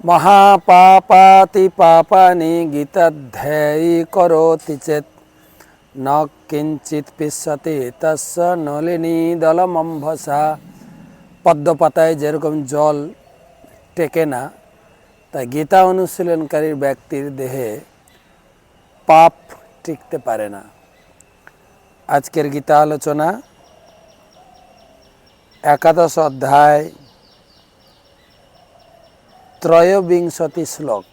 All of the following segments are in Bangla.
মহাপাপাতি পাপানি গীতাধ্যায়ী করোতি চেত ন কিঞ্চিত পিসতে তস্য নলিনী দলমম্ভসা পদ্ম পাতায় যেরকম জল টেকে না তাই গীতা অনুশীলনকারীর ব্যক্তির দেহে পাপ টিকতে পারে না আজকের গীতা আলোচনা একাদশ অধ্যায় ত্রয়োবিংশতি শ্লোক,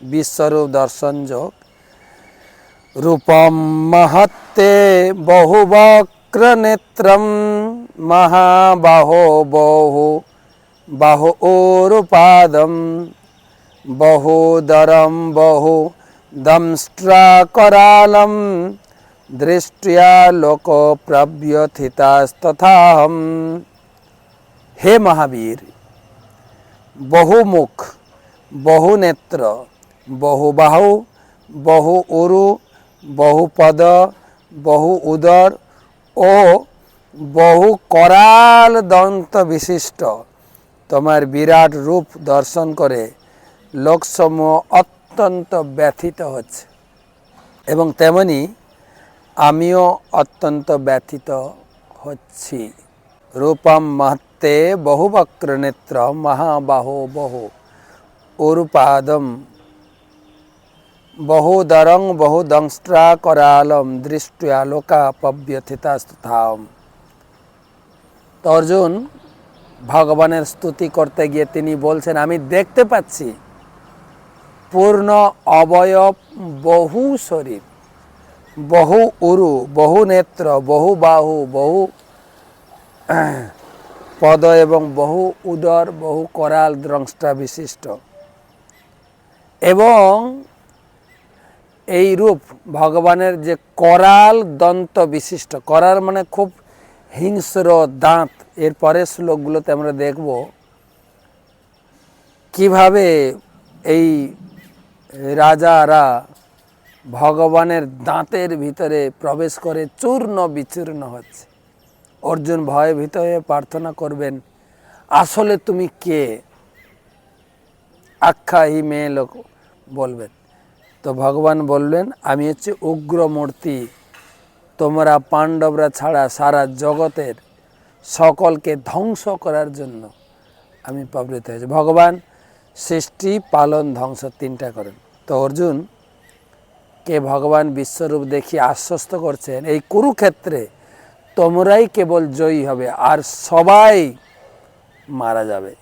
বিশ্বরূপ দর্শন যোগ। রূপম মহত্তে বহুবক্র নেত্রম মহাবাহো বহু বাহু রূপাদম বহুদরম বহু দংষ্ট্রাকরালম দৃষ্টিয়া লোক প্রব্যথিতাস্তথাহম হে মহাবীর বহুমুখ বহু নেত্র বহু বাহু বহু উরু বহু পদ বহু উদর ও বহু করাল দন্ত বিশিষ্ট তোমার বিরাট রূপ দর্শন করে লোকসমূহ অত্যন্ত ব্যথিত হচ্ছে। এবং তেমনি আমিও অত্যন্ত ব্যথিত হচ্ছি। রূপম মহত্তে বহুবক্র নেত্র মহাবাহো বহু। উরুপাদম বহুদরং বহুদংষ্ট্রা করালম দৃষ্টিয়া লোকা পব্যথিতাস্থাম তো অর্জুন, ভগবানের স্তুতি করতে গিয়ে তিনি বলছেন, আমি দেখতে পাচ্ছি পূর্ণ অবয়ব বহু শরীর, বহু উরু, বহু নেত্র, বহু বাহু, বহু পদ এবং বহু উদর, বহু করাল দ্রংষ্টা বিশিষ্ট। এবং এই রূপ ভগবানের যে করাল দন্ত বিশিষ্ট, করাল মানে খুব হিংস্র দাঁত। এর পরের শ্লোকগুলোতে আমরা দেখব কীভাবে এই রাজারা ভগবানের দাঁতের ভিতরে প্রবেশ করে চূর্ণ বিচূর্ণ হচ্ছে। অর্জুন ভয়ে ভীত হয়ে প্রার্থনা করবেন, আসলে তুমি কে? আখ্যা হি মেয়ে লোক বলবেন। তো ভগবান বললেন, আমি হচ্ছে উগ্র মূর্তি তোমরা পাণ্ডবরা ছাড়া সারা জগতের সকলকে ধ্বংস করার জন্য আমি প্রবৃত্ত হয়েছি। ভগবান সৃষ্টি, পালন, ধ্বংস তিনটা করেন। তো অর্জুন কে ভগবান বিশ্বরূপ দেখিয়ে আশ্বস্ত করছেন, এই কুরুক্ষেত্রে তোমরাই কেবল জয়ী হবে আর সবাই মারা যাবে।